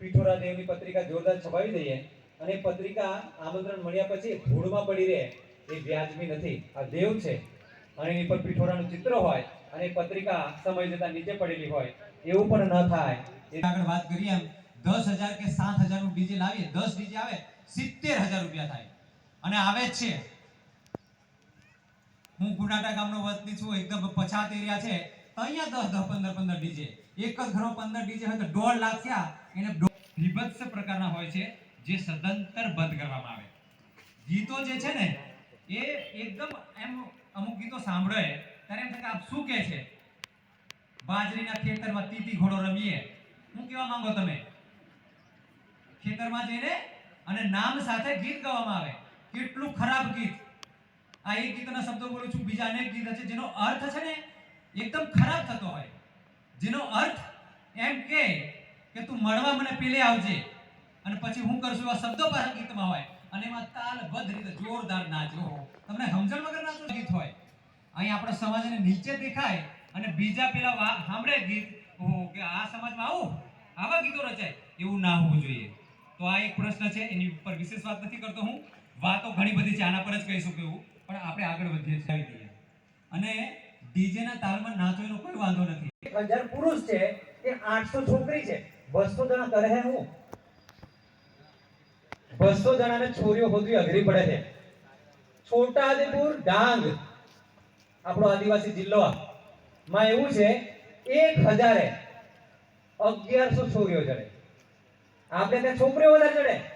પીઠોરા દેવની પત્રિકા જોરદાર છપાવી દઈએ અને પત્રિકા આમંત્રણ મળ્યા પછી ભૂળમાં પડી રહે એ વ્યાજબી નથી. આ દેવ છે. અને એની પર પીઠોરાનું ચિત્ર હોય અને પત્રિકા સમય જતા નીચે પડેલી હોય, એવું પણ ન થાય. એ આગળ વાત કરીએ એમ, દસ હજાર કે સાત હજારનું ડીજે લાવીએ, દસ ડીજે આવે, સિત્તેર હજાર રૂપિયા થાય. અને આવે છે. હું ગુનાટા ગામનો વતની છું, એકદમ પછાત એરિયા છે. અહીંયા દસ દસ પંદર પંદર ડીજે એક જ ઘરો પંદર ડીજે હોય તો દોઢ લાખ થયા. એને વિભત્સ પ્રકારના હોય છે જે સદંતર બંધ કરવામાં આવે. ગીતો જે છે ને, એ એકદમ એમ અમુક ગીતો સાંભળે, ત્યારે એમ થાય આપ શું કહે છે? બાજરીના ખેતરમાં તીતી ઘોડો રમીએ. હું કેવા માંગો તમે? ખેતરમાં જઈને અને નામ સાથે ગીત ગાવામાં આવે. કેટલું ખરાબ ગીત. આ એક ગીતના શબ્દો બોલું છું, બીજા અનેક ગીત છે જેનો અર્થ છે ને એકદમ ખરાબ થતો હોય. જેનો અર્થ એમ કે કે તું મળવા મને પેલે આવજે. અને પછી હું કરશું આ શબ્દો પાછા ગીતમાં હોય. અને એમાં તાલબદ્ધ રીતે જોરદાર નાચો. તમને સમજણ વગર નાચો ગીત હોય. અહીં આપણો સમાજને નીચે દેખાય અને બીજા પેલા સાંભળે ગીત, ઓહો, કે આ સમાજમાં આવું? આવા ગીતો રચાય? એવું ના હોવું જોઈએ. તો આ એક પ્રશ્ન છે, એની ઉપર વિશેષ વાત નથી કરતો હું. વાતો ઘણી બધી છે, આના પર જ કહીશું કેવું પણ આપણે આગળ વધીએ છીએ. અને ડીજે ના તાલમાં નાચો એનો કોઈ વાંધો નથી. એક હજાર પુરુષ છે કે આઠસો છોકરી છે. બસો જણા કરે હે હું? બસો જણાને છોરીઓ હોદવી અઘરી પડે છે. છોટાઉદેપુર, ડાંગ, આપણો આદિવાસી જિલ્લો માં એવું છે, એક હજારે અગિયારસો છોરીઓ ચડે. આપણે ત્યાં છોકરીઓ વધારે ચડે?